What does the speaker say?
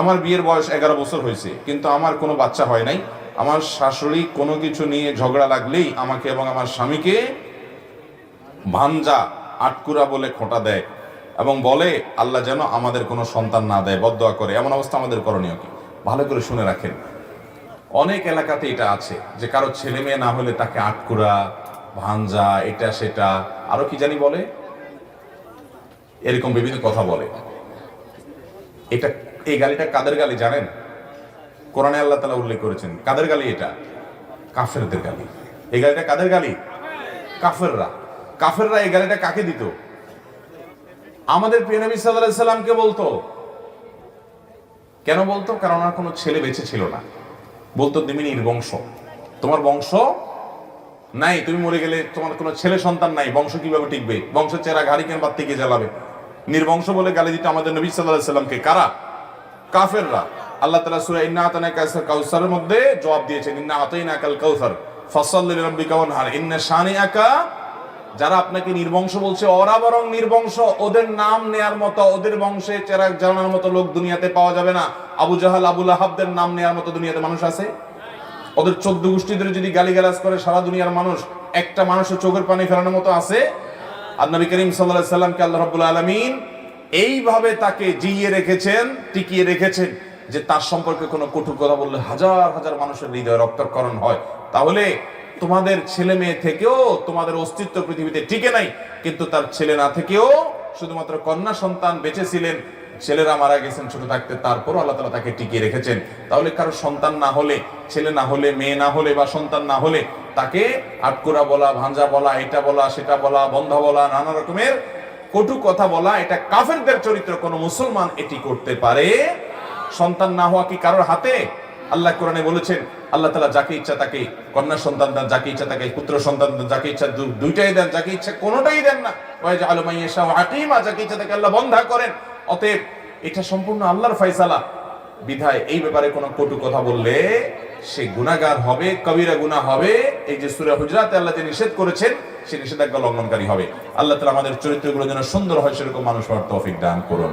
আমার বিয়ের বয়স এগারো বছর হয়েছে, কিন্তু আমার কোনো বাচ্চা হয় নাই। আমার শাশুড়ি কোনো কিছু নিয়ে ঝগড়া লাগলেই আমাকে এবং আমার স্বামীকে ভাঞ্জা, আটকুরা বলে খোঁটা দেয় এবং বলে, আল্লাহ যেন আমাদের কোনো সন্তান না দেয় বদয়া করে। এমন অবস্থা আমাদের করণীয় কি? ভালো করে শুনে রাখেন। অনেক এলাকাতে এটা আছে যে কারও ছেলে মেয়ে না হলে তাকে আটকুরা, ভাঞ্জা, এটা, সেটা, আরও কি জানি বলে? এরকম বিভিন্ন কথা বলে। এটা এই গালিটা কাদের গালি জানেন? কোরআনে আল্লাহ তালা উল্লেখ করেছেন। কাদের গালি এটা? কাফেরদের গালি। এই গালিটা কাদের গালি? কাফেররা। কাফেররা এই গালিটা কাকে দিত? আমাদের প্রিয় নবী সাল্লাল্লাহু সাল্লামকে বলতো। কেন বলতো? কারণ ওনার কোনো ছেলে বেঁচে ছিল না। বলতো, তুমি নির্বংশ। তোমার বংশ নাই। তুমি মরে গেলে তোমার কোনো ছেলে সন্তান নাই। বংশ কীভাবে টিকবে? বংশ চেরা ঘাড়ি কেন বাদ থেকে জ্বালাবে। নির্বংশ বলে গালি দিতে আমাদের নবী সাল্লাল্লাহু সাল্লামকে। কারা? কাফেররা। আল্লাহ তাআলা সূরা ইন্না আতানা কাউসারের মধ্যে জবাব দিয়েছেন, ইন্না আতাইনা কাল কাউসার, ফাসাল্লি লিরাব্বিকা ওয়ানহার, ইন্না শানিআকা, যারা আপনাকে নির্বংশ বলছে, ওরা বরং নির্বংশ, ওদের নাম নেয়ার মতো, ওদের বংশে চেরাগ জানার মতো লোক দুনিয়াতে পাওয়া যাবে না। আবু জাহাল আবুল আহাবদের নাম নেয়ার মতো দুনিয়াতে মানুষ আছে? ওদের চোদ্দ গোষ্ঠীদের যদি গালিগালাজ করে সারা দুনিয়ার মানুষ, একটা মানুষের চোখের পানি ফেরানোর মতো আছে? আর নবী করিম সাল্লাহ সাল্লামকে আল্লাহ রাব্বুল আলামিন এইভাবে তাকে জিইয়ে রেখেছেন, টিকিয়ে রেখেছেন যে তার সম্পর্কে কোনো কটু কথা বললে হাজার হাজার মানুষের হৃদয় রক্তকরণ হয়। তাহলে তোমাদের ছেলে মেয়ে থেকেও তোমাদের অস্তিত্ব পৃথিবীতে টিকে নাই, কিন্তু তার ছেলে না থেকেও শুধুমাত্র কন্যা সন্তান বেঁচে ছিলেন ছেলেরা মারা গেছেন ছোট থাকতে, তারপরও আল্লাহ তালা তাকে টিকিয়ে রেখেছেন। তাহলে কারও সন্তান না হলে, ছেলে না হলে, মেয়ে না হলে বা সন্তান না হলে তাকে আটকুরা বলা, ভাঞ্জা বলা, এটা বলা, সেটা বলা, বন্ধা বলা, নানা রকমের কটু কথা বলা, এটা কাফেরদের চরিত্র, কোন মুসলমান এটি করতে পারে। সন্তান না হওয়া কি কারোর হাতে? আল্লাহ কোরআনে বলেছেন, আল্লাহ তালা যাকে ইচ্ছা তাকে, কন্যা সন্তান দেন, যাকে ইচ্ছা তাকে, পুত্র সন্তান দেন, যাকে ইচ্ছা দুইটাই দেন, যাকে ইচ্ছা কোনোটাই দেন না। ওয়াইজ আলমাইয়া হাকিমা যাকে ইচ্ছা তাকে আল্লাহ বন্ধা করেন। অতএব এটা সম্পূর্ণ আল্লাহর ফয়সালা। বিধায় এই ব্যাপারে কোনো কটু কথা বললে সে গুণাগার হবে, কবিরা গুণা হবে। এই যে সুরে হুজরাতে আল্লাহ যে নিষেধ করেছেন, সে নিষেধাজ্ঞা লঙ্ঘনকারী হবে। আল্লাহ তালা আমাদের চরিত্রগুলো যেন সুন্দর হয়, সেরকম মানুষ হওয়ার তৌফিক দান করুন।